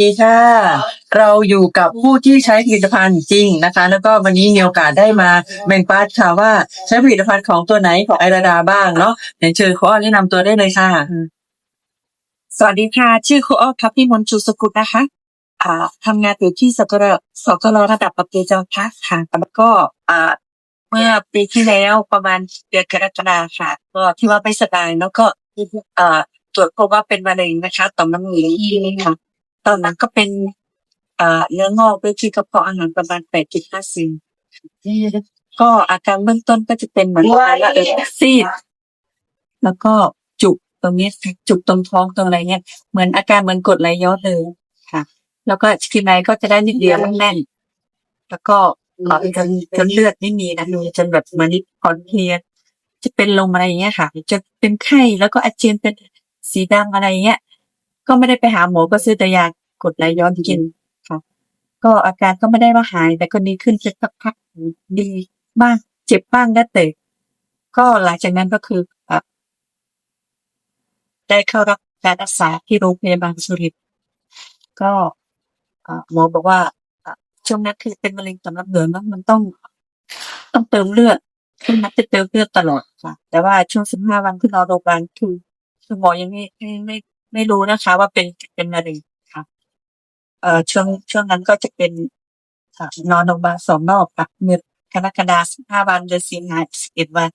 ดีค่ะ เราอยู่กับผู้ที่ใช้ผลิตภัณฑ์จริงนะคะ แล้วก็วันนี้มีโอกาสได้มาแบ่งปันค่ะว่าใช้ผลิตภัณฑ์ของตัวไหนของไอราดาบ้างเนาะเดี๋ยวเชิญขอแนะนำตัวได้เลยค่ะ สวัสดีค่ะ ชื่อครูอ้อครับพี่มนต์ชูสกุลนะคะ อ่าทำงานอยู่ที่สกลสกลระดับประเภทจ้าค่ะค่ะแล้วก็อ่าเมื่อปีที่แล้วประมาณเดือนกรกฎาคมค่ะ ก็ที่ว่าไม่สบายแล้วก็อ่าตรวจพบว่าเป็นมะเร็งนะคะต่อมน้ำเหลืองที่นี่ค่ะ ตอนนั้นก็เป็นอ่าเนื้องอกด้วยที่กระเพาะอาหารประมาณแปดจุดห้าซินก็อาการเบื้องต้นก็จะเป็นเหมือนว่าเออซีด แล้วก็จุกตรงนี้จุกตรงท้องตรงอะไรเงี้ยเหมือนอาการเหมือนกดไหลย้อนเลยค่ะ แล้วก็สกินไนก็จะได้นิดเดียวแน่นๆแล้วก็หลอดจนจนเลือดไม่มีนะจนแบบเหมือนนี่อ่อนเพลียจะเป็นลมอะไรอย่างเงี้ยค่ะ จะเป็นไข้แล้วก็อาเจียนเป็นสีดำอะไรเงี้ย ก็ไม่ได้ไปหาหมอก็ซื้อแต่ยากดไหลย้อนกินค่ะ ก็อาการก็ไม่ได้ว่าหาย แต่ก็ดีขึ้นสักพักดีบ้างเจ็บบ้างก็แต่ก็หลังจากนั้นก็คืออะได้เข้ารับการรักษาที่โรงพยาบาลสุรินทร์ก็อ่าหมอบอกว่าอะช่วงนั้นคือเป็นมะเร็งต่อมน้ำเหลืองเนอะมันต้องต้องเติมเลือดช่วงนั้นจะเติมเลือดตลอดค่ะ แต่ว่าช่วงสิบห้าวันที่นอนโรงพยาบาลคือคือหมอยังไม่ไม่ ไม่รู้นะคะ ว่าเป็นเป็นมะเร็งค่ะเอ่อช่วงช่วงนั้นก็จะเป็นนอนโรงพยาบาลสองรอบค่ะเมื่อกรกฎาคมสิบห้าวันเดือนสิงหาสิบเอ็ดวัน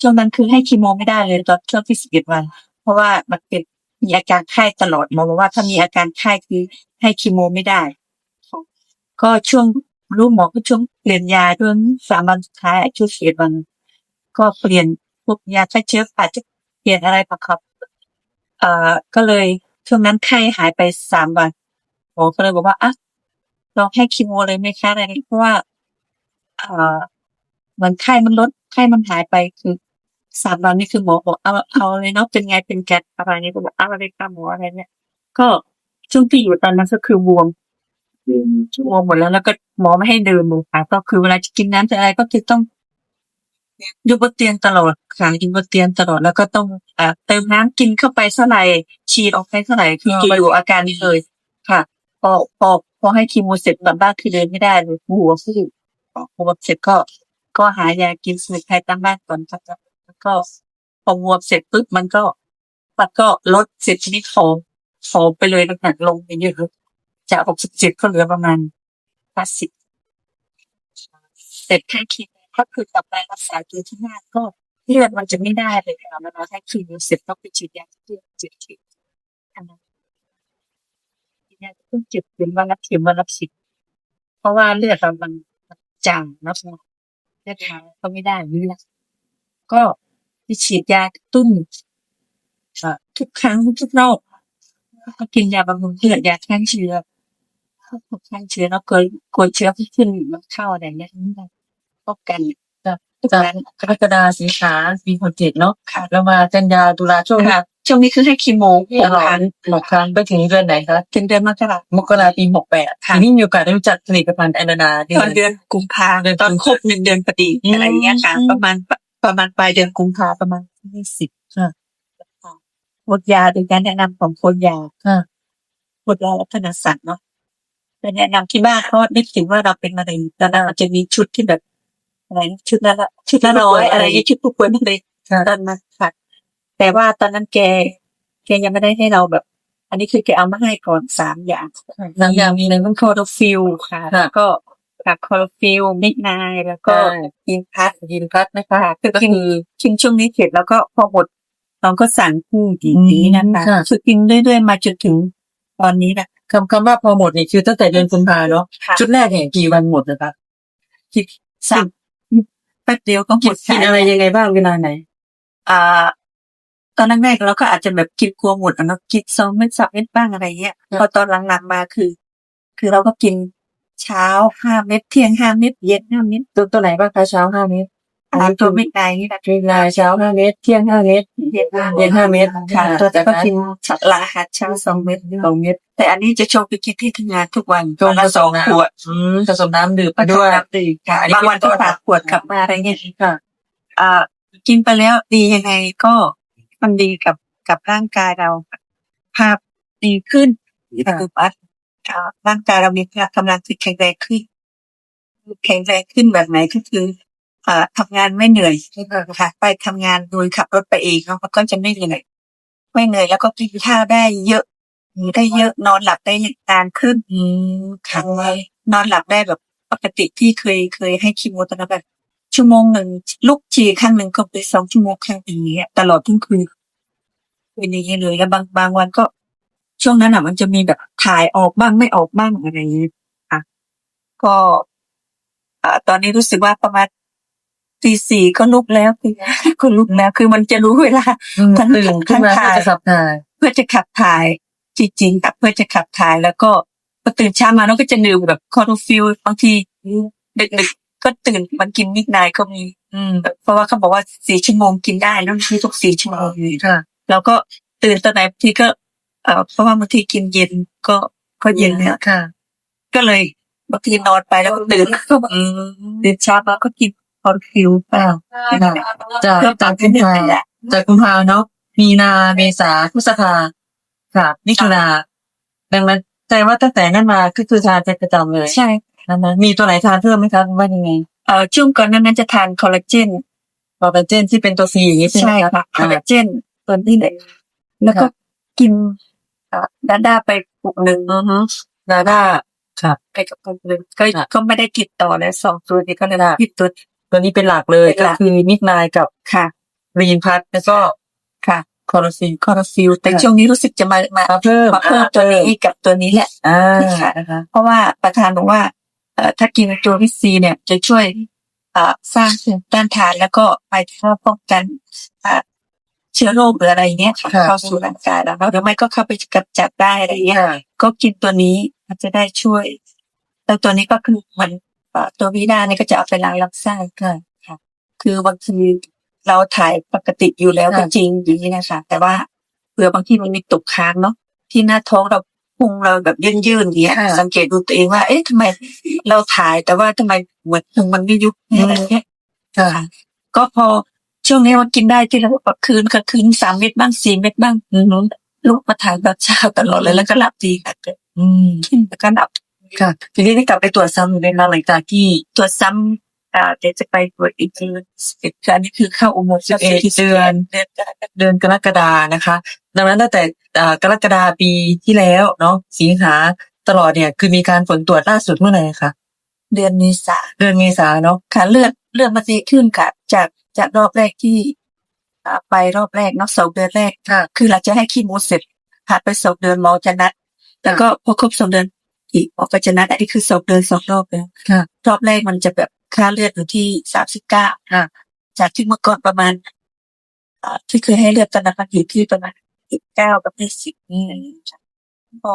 ช่วงนั้นคือให้คีโมไม่ได้เลยตอนช่วงที่สิบเอ็ดวัน เพราะว่ามันเป็นมีอาการไข้ตลอดหมอบอกว่าถ้ามีอาการไข้คือให้คีโมไม่ได้ ก็ช่วงรู้หมอก็ช่วงเปลี่ยนยาด้วยสามวันสุดท้ายช่วงสิบเอ็ดวัน ก็เปลี่ยนพวกยาฆ่าเชื้ออาจจะเปลี่ยนอะไรปะครับ อ่อก็เลยช่วงนั้นไข้หายไปสามวัน หมอก็เลยบอกว่า อะ ลองให้คีโมเลยไหมคะอะไรอย่างนี้เพราะว่าเอ่อเหมือนไข้มันลด ไข้มันหายไปคือสามวันนี่คือหมอบอกเอาเอาเลยเนาะเป็นไงเป็นแกดอะไรนี่ก็บอกเอาอะไรค่ะหมออะไรเนี่ย ก็ช่วงที่อยู่ตอนนั้นก็คือบวมบวมหมดแล้วแล้วก็หมอไม่ให้เดินเลยค่ะก็คือเวลาจะกินน้ำจะอะไรก็คือต้อง อยู่บนเตียงตลอดค่ะอยู่บนเตียงตลอดแล้วก็ต้องอ่าเติมน้ำกินเข้าไปเท่าไหร่ฉีดออกไปเท่าไหร่คือกินอยู่อาการนี้เลยค่ะพอพอพอให้คีโมเสร็จกลับบ้านคือเดินไม่ได้เลยหัวฟูพอบวมเสร็จก็ก็หายากินสมุนไพรตามบ้านก่อนครับแล้วก็พอบวมเสร็จปุ๊บมันก็มันก็ลดเสร็จชนิดฟอมฟอมไปเลยน้ำหนักลงไปเยอะจากหกสิบเจ็ดก็เหลือประมาณห้าสิบเสร็จแค่คิด ก็คือกลับไปรักษาตัวที่บ้านก็เลือดมันจะไม่ได้เลยค่ะมันแค่คีโมเสร็จก็ไปฉีดยาที่เลือดเจ็บทีอันนั้นฉีดยาเพิ่งจ็บเป็นวันละเข็มวันละสิบเพราะว่าเลือดเรามันจางเนาะเลือดขาวก็ไม่ได้นี่แหละก็ไปฉีดยากระตุ้นทุกครั้งทุกรอบก็กินยาบำรุงเลือดยาฆ่าเชื้อฆ่าเชื้อแล้วกลัวกลัวเชื้อที่ขึ้นมันเข้าอะไรเงี้ย ป้องกันทุกจากครั้งกรกฎาสิงหาปีหกเจ็ดเนาะแล้วมากันยาตุลาช่วงค่ะช่วงนี้คือให้คีโมหตกลอคดรั้งหกครั้งไปถึงเดือนไหนคะถึงเดือนมกรา มกราปีหกแปดค่ะ ทีนี้มีโอกาสได้รู้จักผลิตภัณฑ์ไอราดาเดืตอนเดือนกุมภาเดือนตอนครบหนึ่งเดือนพอดีอืม อะไรเงี้ยค่ะ ประมาณประมาณปลายเดือนกุมภาประมาณยี่สิบค่ะหมดยาโดยการแนะนำของคนยาค่ะหมดยาลักษณะสัตว์เนาะไปแนะนำที่บ้านเพราะนึกถึงว่าเราเป็นมะเร็งตอนนั้นมันจะมีชุดที่แบบ อะไรนะชุดละละชุดละร้อยอะไรอย่างเงี้ยชุดผู้ป่วยมะเร็งค่ะตอนมาค่ะ แต่ว่าตอนนั้นแก แกยังไม่ได้ให้เราแบบ อันนี้คือแกเอามาให้ก่อนสามอย่างหลังอย่างมีอะไรบ้างโคโรฟิลค่ะค่ะแล้วก็ค่ะโคโรฟิลมิดไนแล้วก็อินพัทอินพัทนะคะค่ะคือก็กินคือกินช่วงนี้เสร็จแล้วก็พอหมดเราก็สั่งคู่ดีนี้นะคะค่ะคือกินเรื่อยๆมาจนถึงตอนนี้แหละคำคำว่าพอหมดนี่คือตั้งแต่เดือนกุมภาเนาะค่ะชุดแรกเนี่ยกี่วันหมดนะคะคิดสั่ง แป๊บเดียวก็หมกินดกินอะไรยังไงบ้างเวลาไหน อ่า ตอนแรกๆเราก็อาจจะแบบกินกลัวหมดอะเนาะกินสองเม็ดสามเม็ดบ้างอะไรเงี้ยครับพอตอนหลังๆมาคือ คือเราก็กินเช้าห้าเม็ดเที่ยงห้าเม็ดเย็นห้าเม็ดตัวตัวไหนบ้างคะเช้าห้าเมตรอันนี้ตัวเม็ดไนนี่แหละเวลาเช้าห้าเมตรเที่ยงห้าเมตรเย็นห้าเย็นห้าเม็ดค่ะค่ะตัวแต่จากก็นั้นกินหลังอาหารเช้าสองเม็ดสองเมตร แต่อันนี้จะโชว์ไปกินที่ทำงานทุกวันตรงวันละผสสอมงน้ำขวด อืมผสมน้ำดื่มไปมาด้ด้ววยยดื่มค่ะอันนี้บางวันก็เป็นต้นฝากขวดกลับมาอะไรเงี้ยค่ะ อ่ากินไปแล้วดียังไงก็มันดีกับกับร่างกายเราภาพดีขึ้นค่ะ คือปัดอ่าร่างกายเรามีพละกำลังที่แข็งแรงขึ้นแข็งแรงขึ้นแบบไหนก็คืออ่าทำงานไม่เหนื่อยค่ะไปทำงานโดยขับรถไปเองเนาะมันก็จะไม่เหนื่อยไม่เหนื่อยแล้วก็กินข้าวได้เยอะ ได้เยอะนอนหลับได้นานขึ้นอืมค่ะนอนหลับได้แบบปกติที่เคยเคยให้คีโมตอนนั้นแบบชั่วโมงหนึ่งลุกชีครั้งหนึ่งก็ไปสองชั่วโมงครั้งอย่างเงี้ยตลอดทั้งคืนเป็นอย่างเงี้ยเลยแล้วบางบางวันก็ ช่วงนั้นอะ มันจะมีแบบถ่ายออกบ้างไม่ออกบ้างอะไรอย่างเงี้ยอะก็อ่าตอนนี้รู้สึกว่าประมาณตีสี่ก็ลุกแล้วตีห้าก็ลุกแล้ว คือมันจะรู้เวลาทั้งตื่นขึ้นมาทั้งถ่ายก็จะขับถ่ายเพื่อจะขับถ่าย จริงๆค่ะเพื่อจะขับถ่ายแล้วก็พอตื่นเช้ามาเราก็จะดื่มแบบคอร์ฟิลบางทีดึกๆก็ตื่นมันกินนิดนายก็มีอืมเพราะว่าเขาบอกว่าสี่ชั่วโมงกินได้แล้วที่ทุกสี่ชั่วโมงค่ะเราก็ตื่นตอนไหนบางทีก็เอ่อเพราะว่าบางทีกินเย็นก็ก็เย็นเนี่ยค่ะ ก็เลยบางทีนอนไปแล้วก็ตื่นก็แบบอืมตื่นเช้ามาก็กินคอร์ฟิลเปล่าจากเพื่อปจารักบกุมให้ภาเหนื่อยอะจากกุมภาเนาะมีนาเมษาพฤษภา ค่ะมิถุนาดังนั้นแต่ว่าตั้งแต่นั้นมาก็คือทานเป็นประจำเลยใช่นะนะมีตัวไหนทานเพิ่มไหมคะว่ายังไงเอ่อช่วงก่อนหนั้นนั้นจะทานคอลลาเจนคอลลาเจนที่เป็นตัวซีอย่างนี้ใช่ไหมใช่ครับค่ะคออ่าลลาเจนตัวนี้เลยแล้วก็ค่ะกินอ่าดาด้าไปปุกหนึ่งอือฮึดาด้าครับไปกับปุกหนึ่งก็ค่ะก็ไม่ได้กินต่อแล้วสองตัวนี้ก็เลยค่ะพิดตัวตัวนี้เป็นหลักเลยเป็นก็หลักคือมิดนายกับค่ะรีนพัทแล้วก็ค่ะ คอร์ซีคอร์ฟิลแต่ค่ะช่วงนี้รู้สึกจะมามามาเพิ่มมาเพิ่มตัวนี้กับตัวนี้แหละอ่าค่ะนะคะ เพราะว่าประธานบอกว่าเอ่อถ้ากินตัววิตซีเนี่ยจะช่วยอ่าสร้างภูมิต้านทานแล้วก็ไปช่วยป้องกันอ่าเชื้อโรคหรืออะไรเนี้ยค่ะ เข้าสู่ร่างกายแล้วหรือไม่ก็เข้าไปกำจัดได้อะไรเงี้ย ค่ะก็กินตัวนี้มันจะได้ช่วย แล้วตัวนี้ก็คือมันเอ่อตัววิดาเนี่ยก็จะเอาไปล้างลำไส้ค่ะค่ะคือ บางที เราถ่ายปกติอยู่แล้วก็จริงอย่างนี้นะคะแต่ว่าเผื่อบางทีมันมีตกค้างเนาะที่หน้าท้องเราพุงเราแบบยืนๆอย่างเงี้ยค่ะสังเกตดูตัวเองว่า เอ๊ะทำไมเราถ่ายแต่ว่าทำไมเหมือนพุงมันไม่ยุบอะไรเงี้ยค่ะก็พอช่วงนี้มันกินได้ที่เราแบบคืนก็คืนสามเม็ดบ้างสี่เม็ดบ้างลูกมาถ่ายแบบเช้าตลอดเลยแล้วก็หลับดีค่ะอืมกินแล้วก็หลับค่ะทีนี้ได้กลับไปตรวจซ้ำอยู่ในนั้นหลังจากที่ตรวจซ้ำ อ่าเดี๋ยวจะไปตรวจอีกทีสิบเอ็ดคืออันนี้คือเข้าอุโมงค์11เดือนเดือนเดือนกรกฎานะคะ ดังนั้นตั้งแต่อ่ากรกฎาปีที่แล้วเนาะสิงหาตลอดเนี่ยคือมีการผลตรวจล่าสุดเมื่อไหร่คะเดือนเมษาเดือนเมษาเนาะค่ะเลือดเลือดมันดีขึ้นค่ะจากจากรอบแรกที่อ่าไปรอบแรกเนาะสองเดือนแรกค่ะคือเราจะให้คีโมเสร็จผ่านไปสองเดือนหมอจะนัดแล้วก็พอครบสองเดือนอีกหมอก็จะนัดอันนี้คือสองเดือนสองรอบแล้วค่ะรอบแรกมันจะแบบ ค่าเลือดอยู่ที่สามสิบเก้าค่ะจากที่เมื่อก่อนประมาณอ่าที่เคยให้เลือดตอนนั้นมันอยู่ที่ประมาณสิบเก้ากับยี่สิบนี่อะไรอย่างเงี้ยพอ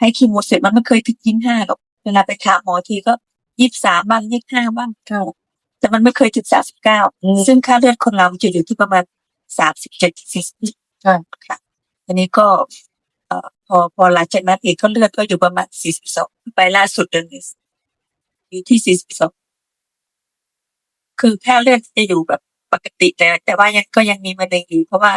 ให้คีโมเสร็จมันไม่เคยถึงยี่ห้าหรอกเวลาไปถามหมอทีก็ยี่สามบ้างยี่ห้าบ้างค่ะแต่มันไม่เคยถึงสามสิบเก้าอืมซึ่งค่าเลือดคนเราจะอยู่ที่ประมาณสามสิบเจ็ดสี่สิบใช่ค่ะอันนี้ก็เอ่อพอพอหลังจากนั้นอีกก็เลือดก็อยู่ประมาณสี่สิบสองไปล่าสุดเดือนนี้อยู่ที่สี่สิบสอง คือค่าเลือดจะอยู่แบบปกติแต่แต่ว่ายังก็ยังมีมะเร็งอยู่เพราะว่า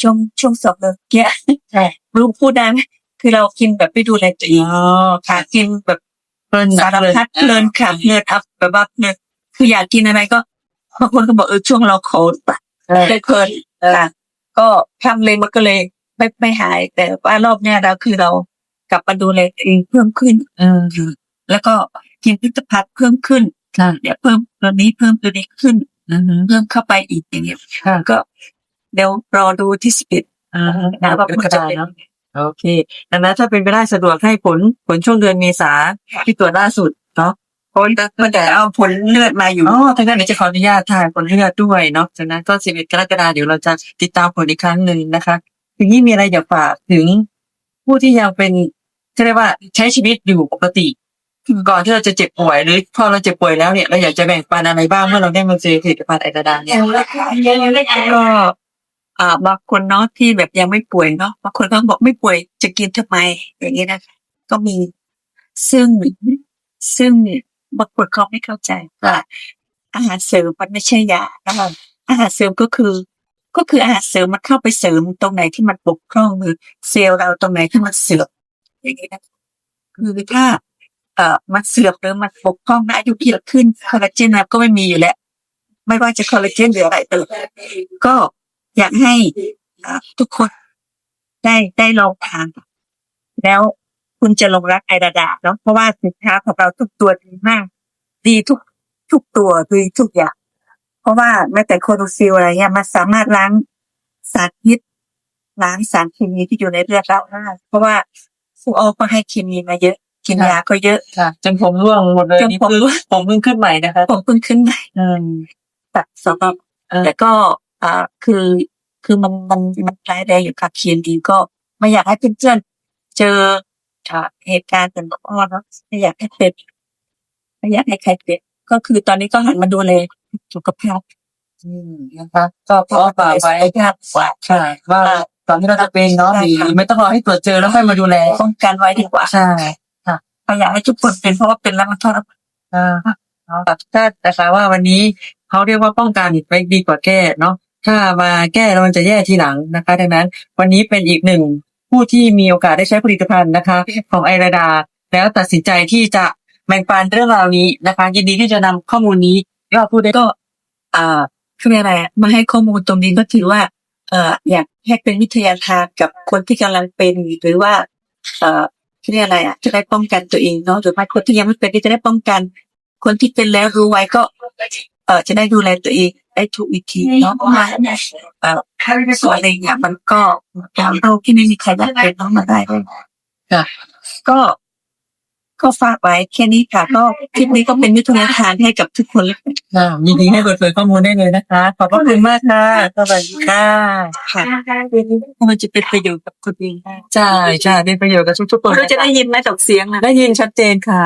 ช่วงช่วงสองเดือนเกี้ยใช่รู้พูดได้ไหมคือเรากินแบบไม่ดูแลตัวเองอ๋อค่ะกินแบบเพลินหนัสากรเลยพัดเพลินขับเลือดอัพแบบว่าเนี่ยคืออยากกินอะไรก็บางคนก็บอกเออช่วงเราโคตรปะใช่เลยเพลินค่ะก็ทำเลยมันก็เลยไม่ไม่หาย แต่ว่ารอบเนี้ยเราคือเรากลับมาดูแลตัวเองเพิ่มขึ้นอืมแล้วก็กินพิพิธภัณฑ์เพิ่มขึ้น ค่ะเดี๋ยวเพิ่มตัวนี้เพิ่มตัวนี้ขึ้นอืมเพิ่มเข้าไปอีกอย่างเงี้ยค่ะก็เดี๋ยวรอดูที่สิบเอ็ดอ่านะว่ากมัรนกจะฎาเป็นเนาะโอเคดังนั้นถ้าเป็นไปได้สะดวกให้ผลผลช่วงเดือนเมษาที่ตรวจล่าสุดเนาะผลมันจะเอาผลเลือดมาอยู่อ๋อทางด้านเดี๋ยวจะขออนุญาตถ่ายผลเลือดด้วยเนาะจากนั้นก็11กรกฎาคมเดี๋ยวเราจะติดตามผลอีกครั้งหนึ่งนะคะทีนี้มีอะไรอยากฝากถึงผู้ที่ยังเป็นจะเรียกว่าใช้ชีวิตอยู่ปกติ ก่อนที่เราจะเจ็บป่วยหรือพอเราเจ็บป่วยแล้วเนี่ยเราอยากจะแบ่งปันอะไรบ้างเมื่อเราได้มาเจอผลิตภัณฑ์ไอตาดาเนี่ยก็อ่าบางคนเนาะที่แบบยังไม่ป่วยเนาะบางคนก็บอกไม่ป่วยจะกินทำไม อย่างนี้นะคะก็มีซึ่งซึ่งบางคนเขาไม่เข้าใจว่าอาหารเสริมมันไม่ใช่ยาอาหารเสริมก็คือ ก็คืออาหารเสริมมันเข้าไปเสริมตรงไหนที่มันบกพร่องหรือเซลล์เราตรงไหนที่มันเสื่อมอย่างนี้นะคือถ้า เอ่อมันเสื่อมหรือมันบกพร่องนะอายุที่เราขึ้นคอลลาเจนก็ไม่มีอยู่แล้ว ไม่ว่าจะคอลลาเจนหรืออะไรแต่ก็อยากให้ทุกคนได้ได้ลองทานแล้วคุณจะลงรักไอราดาเนาะเพราะว่าสินค้าของเราทุกตัวดีมาก ดีทุกทุกตัวดีทุกอย่าง เพราะว่าแม้แต่โคโรฟิลอะไรเงี้ยมันสามารถล้างสารพิษล้างสารเคมีที่อยู่ในเลือดเราได้เพราะว่าฟูโอก็ให้เคมีมาเยอะ กินยาก็เยอะค่ะจนผมร่วงหมดเลยจนนี่ผมคือผมเพิ่งขึ้นใหม่นะคะผมเพิ่งขึ้นใหม่อืมแบบสำหรับเออแต่ก็อ่าคือคือมันมันมันร้ายแรงอยู่กับเคียนดีก็ไม่อยากให้เพื่อนๆเจออ่าเหตุการณ์เป็นแบบอ้อเนาะไม่อยากให้เป็นไม่อยากให้ใครเป็นก็คือตอนนี้ก็หันมาดูแลสุขภาพอืมนะคะก็ขอฝากไว้ยากกว่าค่ะว่าตอนที่เราจะเป็นเนาะใช่หรือค่ะไม่ต้องรอให้ตรวจเจอแล้วค่อยมาดูแลป้องกันไว้ดีกว่าใช่ ก็อยากให้ทุกคนเป็นเพราะว่าเป็นแล้วมันทรมานอ่าเนะถ้าแต่ว่าวันนี้เขาเรียกว่าป้องกันไว้ดีกว่าแก้เนาะถ้ามาแก้แล้วมันจะแย่ทีหลังนะคะ ดังนั้น วันนี้เป็นอีกหนึ่งผู้ที่มีโอกาสได้ใช้ผลิตภัณฑ์นะคะ ของไอราดา แล้วตัดสินใจที่จะแบ่งปันเรื่องราวนี้นะคะ ยินดีที่จะนำข้อมูลนี้ก็พูดได้ก็อ่าคืออะไรมาให้ข้อมูลตรงนี้ก็ถือว่าเอ่ออยากให้เป็นวิทยาทานกับคนที่กำลังเป็นหรือว่าเอ่อ คืออะไรอะจะได้ป้องกันตัวเองเนาะหรือไม่คนที่ยังไม่เป็นก็จะได้ป้องกัน คนที่เป็นแล้วรู้ไว้ก็ เอ่อจะได้ดูแลตัวเองได้ถูกวิธีเนาะเพราะว่าเอ่อส่วนอะไรอย่างเงี้ยมันก็การโรคที่ไม่มีใครอยากเป็นเนาะมาได้เลยค่ะก็ ก็ฝากไว้แค่นี้ค่ะ ก็คลิปนี้ก็เป็นวิทยาทานให้กับทุกคนเลยค่ะดีให้เปิดเผยข้อมูลได้เลยนะคะ ขอบพระคุณมากค่ะสวัสดีค่ะค่ะมันจะเป็นประโยชน์กับคนอื่นใช่ใช่เป็นประโยชน์กับทุกทุกคนรู้จะได้ยินไหมตกเสียงนะได้ยินชัดเจนค่ะ